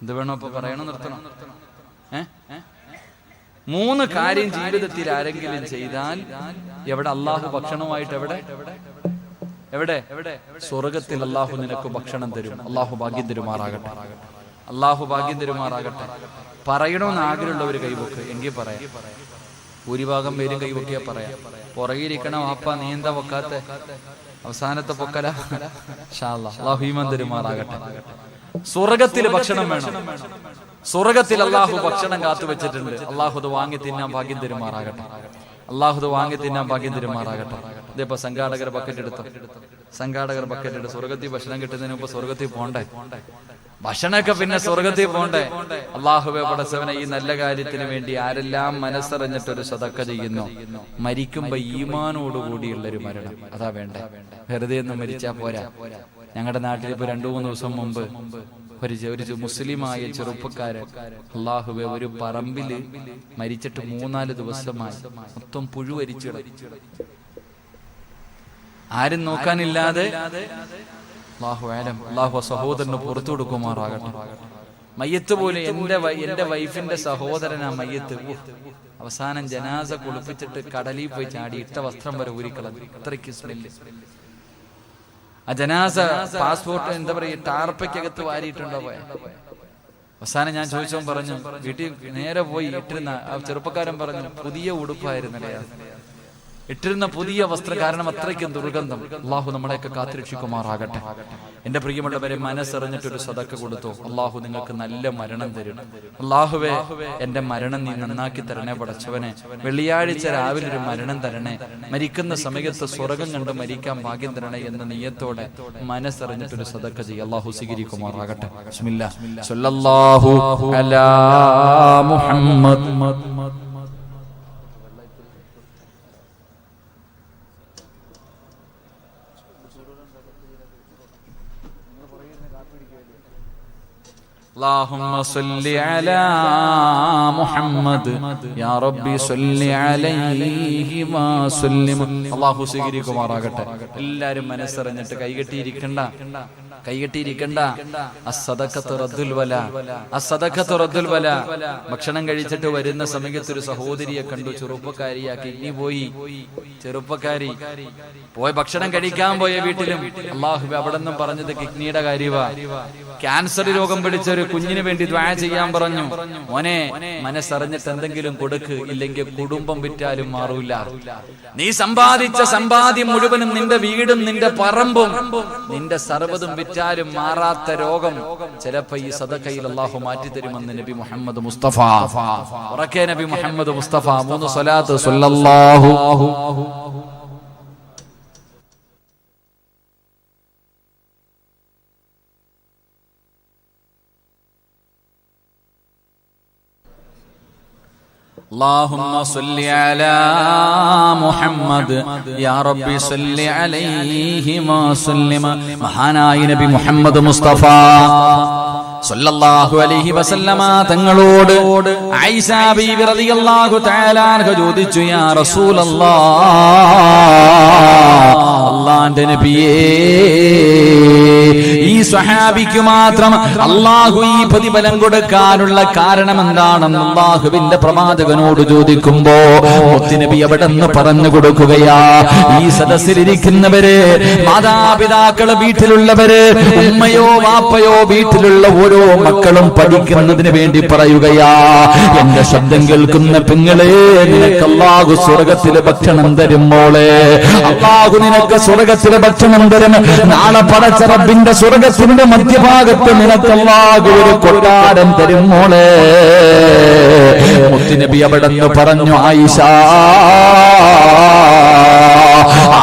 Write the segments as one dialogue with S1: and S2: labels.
S1: എന്ത് വേണോ ഇപ്പൊ പറയണം നിർത്തണം? മൂന്ന് കാര്യം ജീവിതത്തിൽ ആരെങ്കിലും ചെയ്താൽ എവിടെ അള്ളാഹു ഭക്ഷണമായിട്ട് എവിടെ? എവിടെ? സ്വർഗത്തിൽ അള്ളാഹു നിനക്ക് ഭക്ഷണം തരും. അള്ളാഹു ഭാഗ്യം തരുമാറാകട്ടെ. അള്ളാഹു ഭാഗ്യം തരുമാറാകട്ടെ. പറയണമെന്ന് ആഗ്രഹമുള്ളവർ കൈവക്ക്. എങ്കിൽ പറയാം. ഭൂരിഭാഗം പേരും കൈവക്കിയാ പറയാം. പുറകിരിക്കണം അപ്പ നീ എന്താ പൊക്കാത്ത? അവസാനത്തെ പൊക്കല. അള്ളാഹു ഹീമൻ തരുമാറാകട്ടെ. സ്വർഗത്തിൽ ഭക്ഷണം വേണം. സ്വർഗത്തിൽ അള്ളാഹു ഭക്ഷണം കാത്തു വെച്ചിട്ടുണ്ട് അള്ളാഹു അത് വാങ്ങി തിന്നാൻ ഭാഗ്യം തരുമാറാകട്ടെ. അള്ളാഹു അത് വാങ്ങി തിന്നാൻ ഭാഗ്യം തരുമാറാകട്ടെ. ഇതിപ്പോ സംഘാടകർ ബക്കറ്റ് എടുത്തു? സംഘാടകർ ബക്കറ്റ് എടുത്ത്? സ്വർഗത്തിൽ ഭക്ഷണം കിട്ടുന്നതിന് മുമ്പ് സ്വർഗത്തിൽ പോണ്ടേ? ഭക്ഷണമൊക്കെ പിന്നെ സ്വർഗത്തിൽ പോണ്ടേ? അള്ളാഹുബെ പടച്ചവനെ ഈ നല്ല കാര്യത്തിന് വേണ്ടി ആരെല്ലാം മനസ്സറിഞ്ഞിട്ടൊരു സതക്ക ചെയ്യുന്നു? മരിക്കുമ്പോ ഈമാനോടുകൂടിയുള്ള ഒരു മരണം. അതാ വേണ്ടേ? വെറുതെ ഒന്നും മരിച്ചാ പോരാ. ഞങ്ങളുടെ നാട്ടിൽ ഇപ്പൊ രണ്ടു മൂന്ന് ദിവസം മുമ്പ് ഒരു ഒരു മുസ്ലിമായ ചെറുപ്പക്കാരൻ അള്ളാഹുബെ ഒരു പറമ്പിൽ മരിച്ചിട്ട് മൂന്നാൽ ദിവസമായി. മൊത്തം പുഴുവരിച്ചു ആരും നോക്കാനില്ലാതെ ആലം സഹോദരന് പുറത്തു കൊടുക്കുമാറാകട്ടെ. മയ്യത്ത് പോലെ എന്റെ എന്റെ വൈഫിന്റെ സഹോദരനാ മയ്യത്ത്. അവസാനം ജനാസ കുളിപ്പിച്ചിട്ട് കടലിൽ പോയി ചാടി ഇട്ട വസ്ത്രം വരെ ഊരിക്കളഞ്ഞു. അത്രയ്ക്ക് സ്മെല്ല് ആ ജനാസ പാസ്പോർട്ട് എന്താ പറയുക ടാർപ്പയ്ക്കകത്ത് വാരിയിട്ടുണ്ടോ പോയ അവസാനം ഞാൻ ചോദിച്ചവൻ പറഞ്ഞു വീട്ടിൽ നേരെ പോയി ഇട്ടിരുന്ന ആ ചെറുപ്പക്കാരൻ പറഞ്ഞു പുതിയ ഉടുപ്പായിരുന്നല്ലേ. ഇട്ടിരുന്ന പുതിയ വസ്ത്രം കാരണം അത്രയ്ക്കും ദുർഗന്ധം. അള്ളാഹു നമ്മളെയൊക്കെ കാത്തിരക്ഷിക്കുമാറാകട്ടെ. എന്റെ പ്രിയമുള്ളവരെ മനസ്സറിഞ്ഞിട്ടൊരു സതക്ക കൊടുത്തു? അള്ളാഹു നിങ്ങൾക്ക് നല്ല മരണം തരും. അള്ളാഹുവേ എന്റെ മരണം നീ നന്നാക്കി തരണേ പടച്ചവനെ. വെള്ളിയാഴ്ച രാവിലെ ഒരു മരണം തരണേ. മരിക്കുന്ന സമയത്ത് സ്വർഗം കണ്ട് മരിക്കാൻ ഭാഗ്യം തരണേ എന്ന നീയത്തോടെ മനസ്സറിഞ്ഞിട്ടൊരു സതക്ക ചെയ്യ. അള്ളാഹു സ്വീകരിക്കുമാറാകട്ടെ. ബിസ്മില്ലാ. സല്ലല്ലാഹു അലാ മുഹമ്മദ്. اللهم صل على محمد يا ربي صل عليه وسلم അള്ളാഹു സ്വീകരിക്കുമാറാകട്ടെ എല്ലാരും മനസ്സറിഞ്ഞിട്ട് കൈകെട്ടിയിരിക്കണ്ട കൈകെട്ടിയിരിക്കണ്ട. ഭക്ഷണം കഴിച്ചിട്ട് വരുന്ന സമയത്ത് ഒരു സഹോദരിയെ കണ്ടു ചെറുപ്പക്കാരിയാ കിഡ്നി പോയി. ചെറുപ്പക്കാരി. പോയ ഭക്ഷണം കഴിക്കാൻ പോയ വീട്ടിലും. അള്ളാഹു അവിടെ നിന്നും പറഞ്ഞത് കിഡ്നിയുടെ കാര്യവാ. ക്യാൻസർ രോഗം പിടിച്ച ഒരു കുഞ്ഞിന് വേണ്ടി ദ്വാ ചെയ്യാൻ പറഞ്ഞു. മോനെ മനസ്സറിഞ്ഞിട്ട് എന്തെങ്കിലും കൊടുക്ക്. ഇല്ലെങ്കിൽ കുടുംബം വിറ്റാലും മാറൂല. നീ സമ്പാദിച്ച സമ്പാദ്യം മുഴുവനും നിന്റെ വീടും നിന്റെ പറമ്പും നിന്റെ സർവതും വിറ്റാലും മാറാത്ത രോഗം ചിലപ്പോ ഈ സദക്കയിൽ അള്ളാഹു മാറ്റി തരുമെന്ന് നബി മുഹമ്മദ് മുസ്തഫ. ഉറക്കെ നബി മുഹമ്മദ് മുസ്തഫ. മൂന്ന് സ്വലാത്ത് സ്വല്ലല്ലാഹു اللهم صل على محمد يا ربي صل عليه وسلم മഹാനായ നബി മുഹമ്മദ് മുസ്തഫ സല്ലല്ലാഹു അലൈഹി വസല്ലമ തങ്ങളോട് റളിയല്ലാഹു തആല ചോദിച്ചു യാ റസൂലല്ലാഹ് അല്ലാഹുവിന്റെ നബിയേ ഈ മാത്രം അല്ലാഹു ഈ പ്രതിഫലം കൊടുക്കാനുള്ള കാരണം എന്താണെന്ന് അള്ളാഹുവിന്റെ പ്രവാചകനോട് ചോദിക്കുമ്പോ നബി അവിടെ നിന്ന് പറഞ്ഞു കൊടുക്കുകയാ ഈ സദസ്സിലിരിക്കുന്നവര് മാതാപിതാക്കൾ വീട്ടിലുള്ളവര് ഉമ്മയോ വാപ്പയോ വീട്ടിലുള്ള ഓരോ മക്കളും പഠിക്കുന്നതിന് വേണ്ടി പറയുകയാ. എന്റെ ശബ്ദം കേൾക്കുന്ന പെങ്ങളെ നിനക്ക് അള്ളാഹു സ്വർഗത്തിലെ ഭക്ഷണം തരും മോളെ. അള്ളാഹു നിനക്ക് സ്വർഗത്തിലെ ഭക്ഷണം തരും. നാളെ പടച്ചറബിന്റെ സ്വർഗത്തിന്റെ മധ്യഭാഗത്ത് നിനക്ക് അള്ളാഹു ഒരു കൊട്ടാരം തരും മോളെ. മുത്തുനബി അവിടെ പറഞ്ഞു ആയിഷ.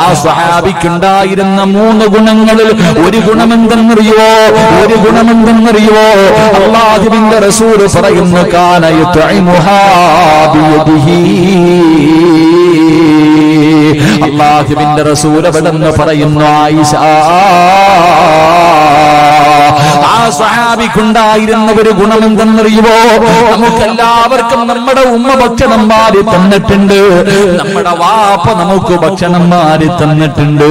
S1: ആ സ്വഹാബിക്കുണ്ടായിരുന്ന മൂന്ന് ഗുണങ്ങളിൽ ഒരു ഗുണമെന്തെന്നറിയോ ഒരു ഗുണമെന്തെന്നറിയോ അള്ളാഹുവിന്റെ റസൂൽ പറയുന്നു കാനയുദ്ധിഹി അള്ളാഹുവിന്റെ റസൂൽ അവിടെ പറയുന്നു ആയിഷ. ആ സ്വഹാബിക്കുണ്ടായിരുന്ന ഒരു ഗുണം എന്തെന്നറിയുമോ നമുക്കെല്ലാവർക്കും നമ്മുടെ ഉമ്മ ഭക്ഷണം മാറി തന്നിട്ടുണ്ട്. നമ്മുടെ വാപ്പ നമുക്ക് ഭക്ഷണം മാറി തന്നിട്ടുണ്ട്.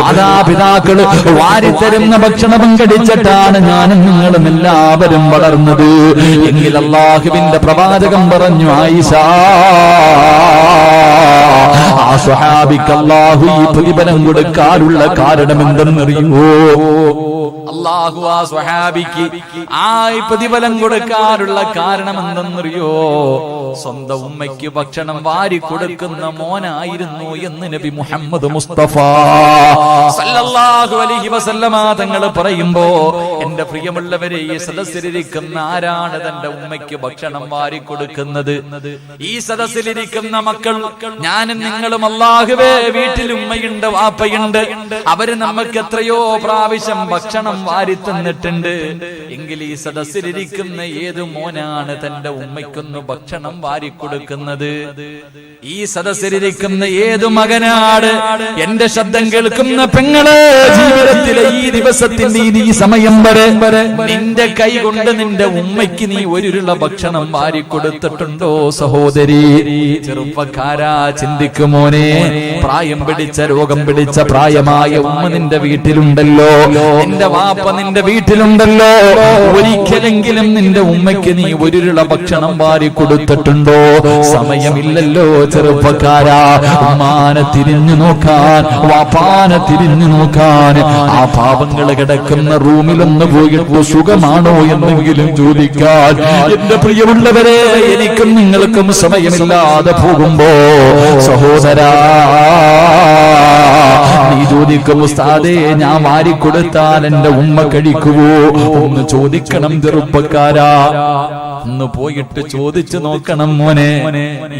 S1: മാതാപിതാക്കൾ വാരിത്തരുന്ന ഭക്ഷണം കടിച്ചിട്ടാണ് ഞാനും നിങ്ങളും എല്ലാവരും വളർന്നത്. എങ്കിൽ അള്ളാഹുവിന്റെ പ്രവാചകം പറഞ്ഞു ആയിഷ ആ സ്വഹാബിക്ക് അള്ളാഹു ഈ പ്രതിഫലം കൊടുക്കാനുള്ള കാരണം എന്തെന്നറിയുമോ അള്ളാഹു ആ സ്വഹാബിക്ക് ആ പ്രതിഫലം കൊടുക്കാനുള്ള കാരണം എന്തെന്നറിയോ സ്വന്തം ഉമ്മയ്ക്ക് ഭക്ഷണം വാരി കൊടുക്കുന്ന മോനായിരുന്നു എന്ന് നബി മുഹമ്മദ് മുസ്തഫ. സല്ലല്ലാഹു അലൈഹി വസല്ലമ തങ്ങൾ പറയുമ്പോ എന്റെ പ്രിയമുള്ളവരെ ഈ സദസ്സിലിരിക്കുന്ന ആരാണ് തന്റെ ഉമ്മയ്ക്ക് ഭക്ഷണം വാരി കൊടുക്കുന്നത് ഈ സദസ്സിലിരിക്കുന്ന മക്കൾ ഞാനും നിങ്ങളും അള്ളാഹുവേ വീട്ടിൽ ഉമ്മയുണ്ട് വാപ്പയുണ്ട്. അവർ നമുക്ക് എത്രയോ പ്രാവശ്യം ഭക്ഷണം വാരി തന്നിട്ടുണ്ട് എങ്കിൽ ഈ സദസ്സിലിരിക്കുന്ന ഏത് മോനാണ് തന്റെ ഉമ്മയ്ക്കൊന്ന് ഭക്ഷണം വാരി കൊടുക്കുന്നത് ഈ സദസ്സിലിരിക്കുന്ന ഏത് മകനാണ്? എന്റെ ശബ്ദം കേൾക്കുന്ന പെങ്ങൾ ജീവിതത്തിലെ ഈ ദിവസത്തിന്റെ ഈ- സമയം നിന്റെ കൈ കൊണ്ട് നിന്റെ ഉമ്മയ്ക്ക് നീ ഒരുള്ള ഭക്ഷണം വാരി കൊടുത്തിട്ടുണ്ടോ സഹോദരി? ചെറുപ്പക്കാരാ ചിന്തിക്കുമോനെ പ്രായം പിടിച്ച രോഗം പിടിച്ച പ്രായമായ ഉമ്മ നിന്റെ വീട്ടിലുണ്ടല്ലോ. നിന്റെ വാപ്പ നിന്റെ വീട്ടിലുണ്ടല്ലോ. ഒരിക്കലെങ്കിലും നിന്റെ ഉമ്മയ്ക്ക് നീ ഒരുരുള ഭക്ഷണം വാരി കൊടുത്തിട്ടുണ്ടോ? സമയമില്ലല്ലോ ചെറുപ്പക്കാരാ. ഉമ്മാനെ തിരിഞ്ഞു നോക്കാൻ വാപ്പാനെ തിരിഞ്ഞു നോക്കാൻ. ആ പാപങ്ങൾ കിടക്കുന്ന റൂമിലൊന്ന് പോയിട്ട് സുഖമാണോ എന്നെങ്കിലും ചോദിക്കാൻ. എന്റെ പ്രിയമുള്ളവരെ എനിക്കും നിങ്ങൾക്കും സമയമില്ലാതെ പോകുമ്പോ സഹോദരാ നീ ചോദിക്കും ഉസ്താദേ ഞാൻ വാരി വാരിക്കൊടുത്താൽ എന്റെ ഉമ്മ കഴിക്കുവോ? ഒന്ന് ചോദിക്കണം ചെറുപ്പക്കാരാ. ഒന്ന് പോയിട്ട് ചോദിച്ചു നോക്കണം മോനെ.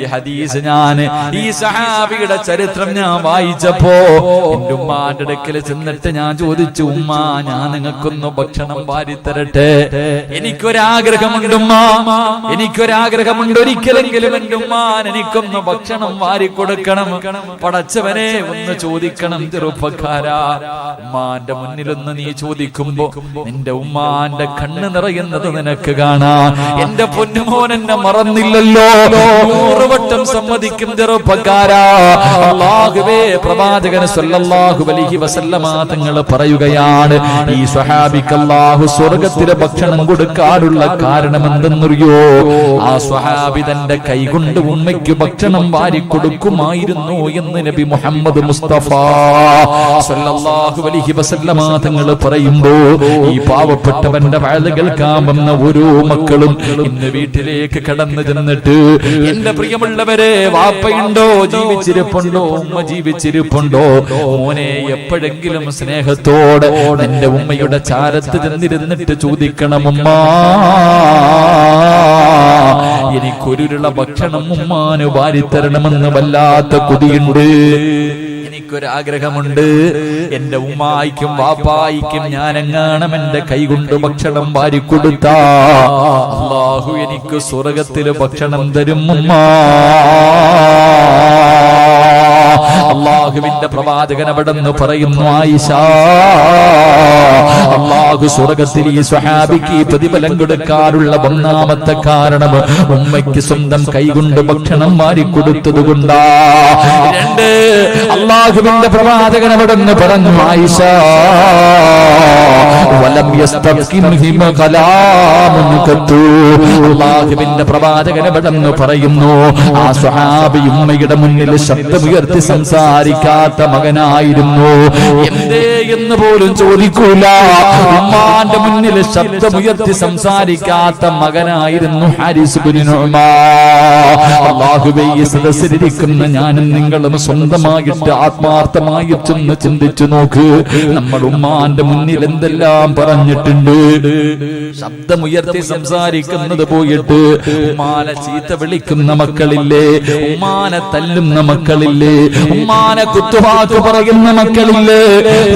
S1: ഈ ഹദീസ് ഞാൻ ഈ സഹാബിയുടെ ചരിത്രം ഞാൻ വായിച്ചപ്പോ എന്റെ ഉമ്മാന്റെ അടുക്കൽ ചെന്നിട്ട് ഞാൻ ചോദിച്ചു ഉമ്മ ഞാൻ നിങ്ങൾക്കൊന്ന് ഭക്ഷണം വാരി തരട്ടെ? എനിക്കൊരാഗ്രഹമുണ്ട് ഉമ്മ. എനിക്കൊരാഗ്രഹമുണ്ട് ഒരിക്കലെങ്കിലും എന്റെ ഉമ്മാൻ എനിക്കൊന്ന് ഭക്ഷണം വാരി കൊടുക്കണം. പടച്ചവനെ ഒന്ന് ചോദിക്കണം ചെറുപ്പക്കാരാ. ഉമ്മാന്റെ മുന്നിലൊന്ന് നീ ചോദിക്കുമ്പോ നിന്റെ ഉമ്മാന്റെ കണ്ണ് നിറയുന്നത് നിനക്ക് കാണാം. എന്റെ പൊന്നുമോൻ എന്നെ മറന്നില്ലല്ലോ. നൂറുവട്ടം സമ്മതിക്കും ചെറുപ്പക്കാരാ അല്ലാഹുവേ പ്രവാചകൻ സല്ലല്ലാഹു അലൈഹി വസല്ലമ തങ്ങൾ പറയുകയാണ് ഈ സ്വഹാബിക്ക് അല്ലാഹു സ്വർഗത്തിലെ ഭക്ഷണം കൊടുക്കാനുള്ള കാരണം എന്തെന്നറിയോ ആ സ്വഹാബി തന്റെ കൈകൊണ്ട് ഉമ്മയ്ക്ക് ഭക്ഷണം വാരി കൊടുക്കുമായിരുന്നു എന്ന് നബി മുഹമ്മദ് മുസ്തഫ സല്ലല്ലാഹു അലൈഹി വസല്ലമ തങ്ങൾ പറയുമ്പോ ഈ പാവപ്പെട്ടവന്റെ കേൾക്കാൻ വന്ന ഓരോ മക്കളും ഇന്ന് വീട്ടിലേക്ക് കടന്നു ചെന്നിട്ട് എന്റെ പ്രിയമുള്ളവരെ വാപ്പയുണ്ടോ ജീവിച്ചിരിപ്പുണ്ടോ ഉമ്മ ജീവിച്ചിരിപ്പുണ്ടോ? മോനെ എപ്പോഴെങ്കിലും സ്നേഹത്തോടെ നിന്റെ ഉമ്മയുടെ ചാരത്ത് ചെന്നിരുന്നിട്ട് ചോദിക്കണം ഉമ്മ. എനിക്കൊരുരുള ഭക്ഷണം ഉമ്മാന് വാരിത്തരണമെന്ന് വല്ലാത്ത കൊതിയുണ്ട്. എനിക്കൊരാഗ്രഹമുണ്ട് എന്റെ ഉമ്മായിക്കും വാപ്പായിക്കും ഞാൻ എങ്ങാണം എന്റെ കൈകൊണ്ട് ഭക്ഷണം വാരിക്കൊടുത്ത. അള്ളാഹു എനിക്ക് സ്വർഗത്തിൽ ഭക്ഷണം തരും ഉമ്മ അള്ളാഹുവിന്റെ പ്രവാചകൻ അവിടെ നിന്ന് പറയുന്നു ആയിഷ അള്ളാഹു സ്വർഗത്തിൽ ഈ സ്വഹാബിക്ക് പ്രതിഫലം കൊടുക്കാറുള്ള ഒന്നാമത്തെ കാരണം ഉമ്മയ്ക്ക് സ്വന്തം കൈകൊണ്ട് ഭക്ഷണം മാറിക്കൊടുത്തത് കൊണ്ടാ. രണ്ട് അള്ളാഹുവിന്റെ പ്രവാചകൻ അവിടെ നിന്ന് പറഞ്ഞു ആയിഷ അള്ളാഹുവിന്റെ പ്രവാചകൻ അവിടെ പറയുന്നു ആ സ്വഹാബി ഉമ്മയുടെ മുന്നിൽ ശബ്ദമുയർത്തി സംസാരിക്കാത്ത മകനായിരുന്നു. എന്തേ എന്ന് പോലും ചോദിക്കൂല. ഉമ്മാന്റെ മുന്നിൽ ശബ്ദമുയർത്തി സംസാരിക്കാത്ത മകനായിരുന്നു ഹാരിസ് ഈ സദസ്സിലിരിക്കുന്ന ഞാനും നിങ്ങളും സ്വന്തമായിട്ട് ആത്മാർത്ഥമായിട്ടൊന്ന് ചിന്തിച്ചു നോക്ക്. നമ്മൾ ഉമ്മാന്റെ മുന്നിൽ എന്തെല്ലാം പറഞ്ഞിട്ടുണ്ട്.
S2: ശബ്ദമുയർത്തി സംസാരിക്കുന്നത് പോയിട്ട് ഉമ്മാനെ ചീത്ത വിളിക്കുന്ന മക്കളില്ലേ? ഉമ്മാനെ തല്ലുന്ന മക്കളില്ലേ? ഉമ്മാനെ കുത്തുവാക്ക് പറയുന്ന മക്കളില്ലേ?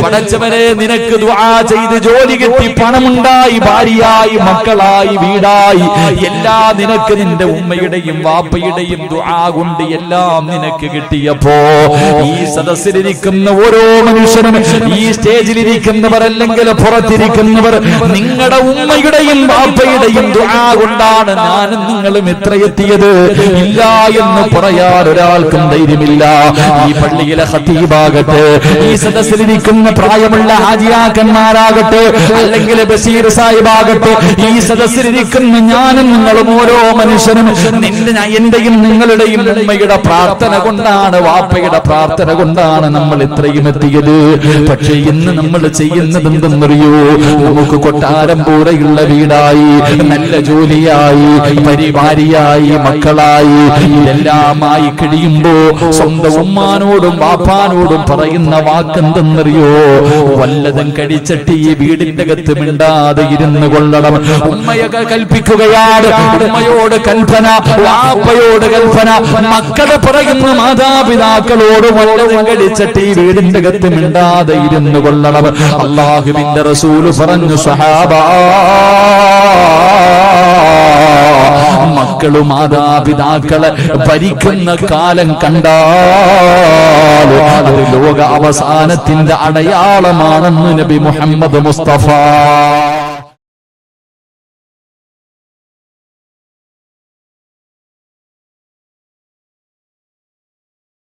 S2: പടച്ചവരെ നിനക്ക് ദുആ ചെയ്ത് ജോലി കിട്ടി പണമുണ്ടായി ഭാര്യയായി മക്കളായി വീടായി. എല്ലാ നിനക്ക് നിന്റെ ഉമ്മയുടെയും വാപ്പയുടെയും ദുആ കൊണ്ട് എല്ലാം നിനക്ക് കിട്ടിയപ്പോ ഈ സദസ്സിലിരിക്കുന്ന ഓരോ മനുഷ്യനും ഈ സ്റ്റേജിലിരിക്കുന്നവർ അല്ലെങ്കിൽ പുറത്തിരിക്കുന്നവർ നിങ്ങളുടെ ഉമ്മയുടെയും ബാപ്പയുടെയും ദുആ കൊണ്ടാണ് ഞാനും നിങ്ങളും എത്ര എത്തിയത് ഇല്ല എന്ന് പറയാൻ ഒരാൾക്കും ധൈര്യമില്ല. ഈ പള്ളിയിലെ ഹത്തീബാകട്ടെ ഈ സദസ്സിലിരിക്കുന്ന പ്രായമുള്ള ഹാജിയാക്കന്മാരാകട്ടെ അല്ലെങ്കിൽ ബഷീർ സാഹിബാകട്ടെ ഈ സദസ്സിലിരിക്കുന്ന ഞാനും നിങ്ങളും ഓരോ മനുഷ്യനും നിന്റെ എന്റെയും നിങ്ങളുടെയും ഉമ്മയുടെ പ്രാർത്ഥന കൊണ്ടാണ് വാപ്പയുടെ പ്രാർത്ഥന കൊണ്ടാണ് നമ്മൾ ഇത്രയും എത്തിയത്. പക്ഷേ ഇന്ന് നമ്മൾ ചെയ്യുന്നത് എന്തെന്നറിയോ? നമുക്ക് കൊട്ടാരം പോലെയുള്ള വീടായി നല്ല ജോലിയായി പരിവാരിയായി മക്കളായി എല്ലാമായി കഴിയുമ്പോ സ്വന്തം ഉമ്മാനോടും വാപ്പാനോടും പറയുന്ന വാക്കെന്തെന്നറിയോ? വല്ലതും കടിച്ചിട്ട് ഈ വീടിന്റെ അകത്ത് മിണ്ടാതെ ഇരുന്ന് കൊള്ളണം. ഉമ്മയൊക്കെ കൽപ്പിക്കുകയാണ്. ഉമ്മയോട് കൽപ്പന വാപ്പയോട് കൽപ്പന. മക്കളെ പറയുന്ന മാതാപിതാക്കളോട് വല്ലതും കടിച്ചിട്ട് ഈ വീടിന്റെ അകത്ത് മിണ്ടാതെ ഇരുന്ന് കൊള്ളണം. അള്ളാഹുവിന്റെ റസൂൽ പറഞ്ഞു സഹാബ മക്കൾ മാതാപിതാക്കളെ ഭരിക്കുന്ന കാലം കണ്ടാൽ അത് ലോക അവസാനത്തിന്റെ അടയാളമാണെന്ന് നബി മുഹമ്മദ് മുസ്തഫ.